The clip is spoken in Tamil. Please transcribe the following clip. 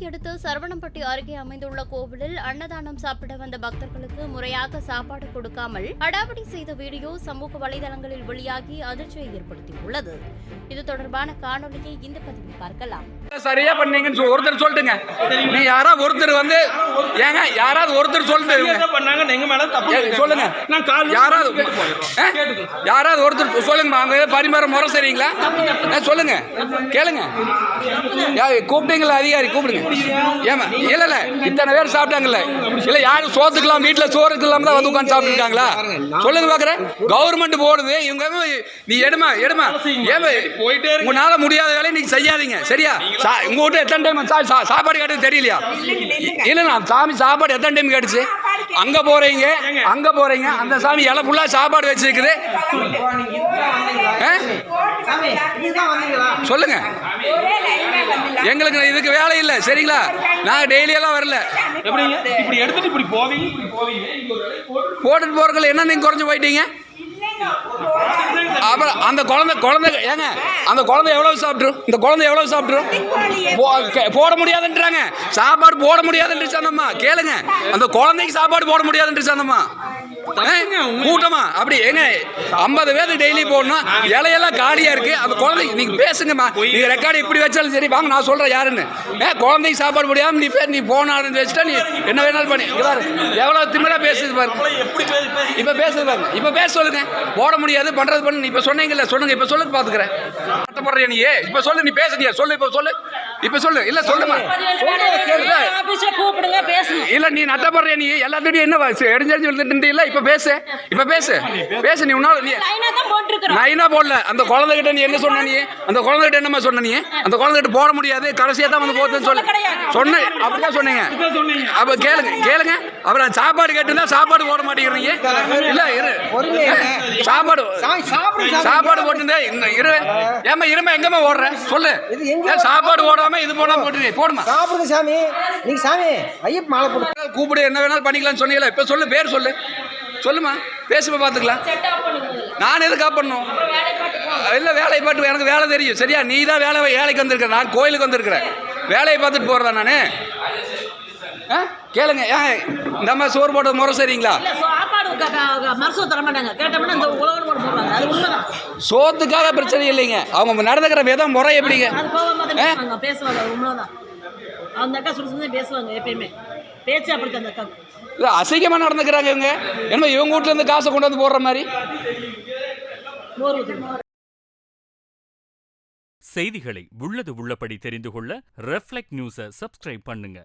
கோவை சரவணம்பட்டி அருகே அமைந்துள்ள கோவிலில் அன்னதானம் சாப்பிட வந்த பக்தர்களுக்கு முறையாக சாப்பாடு கொடுக்காமல் அடாவடி செய்த வீடியோ சமூக வலைதளங்களில் வெளியாகி அதிர்ச்சியை ஏற்படுத்தியுள்ளது. இது தொடர்பான காணொலியை இந்த பதிவில் பார்க்கலாம். சரியா பண்ணீங்கன்னு ஒருத்தர் சொல்லிட்டுங்க நீ யாரா ஒருத்தர் வந்து ஏங்க யாராவது ஒருத்தர் சொல்லிட்டு என்ன பண்ணாங்க? எங்க மேல தப்பு ஏ, இருக்காங்க. சொல்லுங்க. நான் கால் யாராவது? யாராவது ஒருத்தர் சொல்லுங்க அங்க பரிமாற முறை சரிங்களா? ஆ, சொல்லுங்க. கேளுங்க. யா, கூப்பிட்டீங்களா அதிகாரி கூப்பிடுங்க. ஏமா இல்ல இல்ல இத்தனை பேர் சாப்பிட்டாங்கல்ல. இல்ல யாரும் சோத்துக்கலாம் வீட்டுல சோறுக்கு இல்லாம தான் வந்து உட்காந்து சாப்பிட்டுருக்காங்களா? சொல்லுங்க பாக்குறேன் கவர்மெண்ட் போடுது. இவங்க நீ எடுமா எடுமா. ஏமா போயிட்டே. உங்களால முடியாத வேலையை நீங்க செய்யாதீங்க. சரியா? சா- உங்க வீட்டு எத்தனை டைம் சாப்பாடு கேட்டது தெரியலையா? இல்ல நான் சாமி சாப்பாடு எத்தனை டைம் கேட்டுச்சு? அங்க போறீங்க அங்க போறீங்க. அந்த சாமி இலை ஃபுல்லா சாப்பாடு வச்சிருக்குது? சொல்லுங்க. எங்களுக்கு இதுக்கு வேலை இல்லை சரிங்களா? நாங்கள் டெய்லி எல்லாம் வரல. எப்படிங்க? இப்படி போட்டு போட்டுட்டு போறதுல என்ன நீங்க குறைஞ்சு போயிட்டீங்க? அப்புறம் அந்த குழந்தை குழந்தை ஏங்க அந்த குழந்தை எவ்வளவு சாப்பிட்ரும் இந்த குழந்தை எவ்வளவு சாப்பிட்ரும் போ- போட முடியாதுன்றாங்க. சாப்பாடு போட முடியாதுன்றுச்சு அந்தம்மா கேளுங்க. அந்த குழந்தைக்கு சாப்பாடு போட முடியாதுன்றுச்சு அந்தம்மா கூட்டமா? அப்படி ஏங்க ஐம்பது பேருக்கு டெய்லி போடணும். இலையெல்லாம் காலியா இருக்கு. அந்த குழந்தைக்கு நீங்க பேசுங்கம்மா. நீங்க ரெக்கார்டு இப்படி வச்சாலும் சரி வாங்க நான் சொல்றேன் யாருன்னு. ஏ குழந்தைக்கு சாப்பாடு முடியாம நீ பேர் நீ போனாலும் வச்சுட்டா நீ என்ன வேணாலும் பண்ணி. பாரு எவ்வளவு திமிரா பேசுது பாரு. இப்ப பேசுது பாருங்க இப்ப பேச சொல்லுங்க. போட முடியாது பண்றது பண்ணு. இப்ப சொன்னீங்கல்ல சொல்லுங்க இப்ப சொல்லுங்க பாத்துக்கிறேன். நீ இப்ப சொல்லு நீ பேசுறியா? சொல்லு இப்ப சொல்லு. இப்ப சொல்லு. இல்ல சொல்லுமா. கூப்பிடுங்க பேசணும். இல்ல நீ நட்டப்படுறிய நீ எல்லாத்தையும் என்ன எடிஞ்சு விழுந்துட்டு இல்ல இப்ப பேசு. இப்ப பேசு. பேசு. நீ உன்னால நீ லைனா தான் போட்டிருக்கிறோம். நான் என்ன போடல. அந்த குழந்தைகிட்ட நீ என்ன சொன்ன நீ? அந்த குழந்தைகிட்ட என்னமா சொன்ன நீ? அந்த குழந்தைகிட்ட போட முடியாது. கடைசியா தான் வந்து போதுன்னு சொல்லு. சொன்ன அப்படிதான் சொன்னீங்க. அப்ப கேளுங்க கேளுங்க. அப்புறம் சாப்பாடு கேட்டுதான் சாப்பாடு போட மாட்டேங்கிறீங்க. இல்ல இரு. சாப்பாடு சாப்பாடு. போட்டுருந்தே. இந்த இரு ஏமா இருமா எங்கம்மா ஓடுற? சொல்லு. சாப்பாடு போடாம இது போடாம போட்டு போடுமா. சாப்பிடுங்க சாமி. நீங்க சாமி ஐயப்ப மாலை போட்டு கூப்பிடு என்ன வேணாலும் பண்ணிக்கலாம்னு சொன்னீங்களா? இப்ப சொல்லு பேர் சொல்லு. சொல்லுமா. பேசுமா பாத்துக்கலாம். நான் எது காப்பணும் இல்ல வேலையை பார்த்து எனக்கு வேலை தெரியும். சரியா? நீ தான் வேலை வேலைக்கு வந்திருக்க நான் கோயிலுக்கு வந்திருக்கிறேன். வேலையை பார்த்துட்டு போறதா நானு? ஆ? கேளுங்க. ஏன்? இந்த மாதிரி சோறு போட்ட முறை சரிங்களா? தர மாட்டாங்க கேட்டோம்னா இந்த போடுவாங்க. அது உண்மைதான். சோத்துக்காக பிரச்சனை இல்லைங்க. அவங்க நடந்துக்கிற விதம் முறை எப்படிங்க? அது கோவமா தான் பேசுவாங்க. பேசுவாங்க. அது உண்மைதான். அந்த அக்கா சுடு சுடு பேசுவாங்க எப்பயுமே. பேச்சு அப்படித்தான் அந்த அக்கா இல்ல அசிங்கமா நடந்துக்கிறாங்க இவங்க. என்ன இவங்க வீட்டுல இருந்து காசை கொண்டு வந்து போடுற மாதிரி. செய்திகளை உள்ளது உள்ளபடி தெரிந்து கொள்ள ரெஃப்ளெக்ட் நியூஸை சப்ஸ்கிரைப் பண்ணுங்க.